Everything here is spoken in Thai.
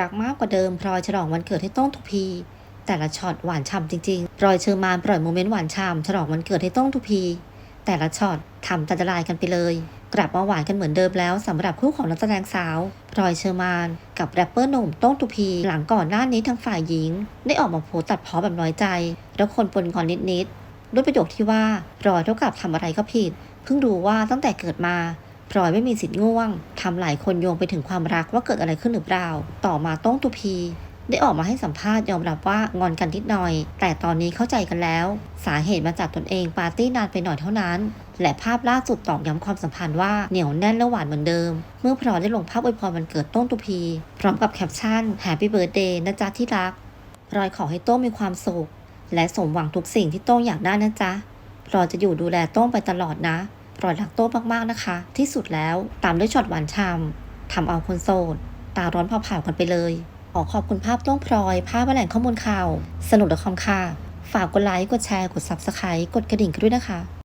รักมากกว่าเดิมพลอยฉลองวันเกิดให้ต้องทุกพี แต่ละช็อตหวานฉ่ำจริงๆพลอยเชอร์มานปล่อยโมเมนต์หวานฉ่ำฉลองวันเกิดให้ต้องทุกพี แต่ละช็อตทำตันตรายกันไปเลย กลับมาหวานกันเหมือนเดิมแล้วสำหรับคู่ของนักแสดงสาวพลอยเชอร์มาน กับแรปเปอร์หนุ่มต้งทุพี หลังก่อนหน้านี้ทั้งฝ่ายหญิง ได้ออกมาโพสตัดพ้อแบบน้อยใจ แล้วคนปนงอนนิดๆด้วยประโยคที่ว่าพลอยเท่ากับทำอะไรก็ผิด เพิ่งรู้ว่าตั้งแต่เกิดมา พลอยไม่มีสิทธิ์ง่วงทำหลายคนโยงไปถึงความรักว่าเกิดอะไรขึ้นหรือเปล่า ต่อมาต้งตุพีได้ออกมาให้สัมภาษณ์ยอมรับว่างอนกันนิดหน่อย แต่ตอนนี้เข้าใจกันแล้ว สาเหตุมาจากตนเองปาร์ตี้นานไปหน่อยเท่านั้น และภาพล่าสุดตอกย้ำความสัมพันธ์ว่าเหนียวแน่นและหวานเหมือนเดิม เมื่อพลอยได้ลงภาพอวยพรวันเกิดต้งตุพี พร้อมกับแคปชั่น Happy Birthday นะจ๊ะที่รักพลอยขอให้โต้งมีความสุขและสมหวังทุกสิ่งที่โต้งอยากได้นะจ๊ะพลอยจะอยู่ดูแลโต้งไปตลอดนะ พลอยรักโต้มากๆนะคะ ที่สุดแล้วตามด้วยช็อตหวานฉ่ำทำเอาคนโสด ตาร้อนเผาๆกันไปเลย ขอขอบคุณภาพต้งพลอย ภาพแหล่งข้อมูลข่าว สนุกดอคอมค่ะ ฝากกดไลค์ กดแชร์ กด Subscribe กดกระดิ่งกันด้วยนะคะ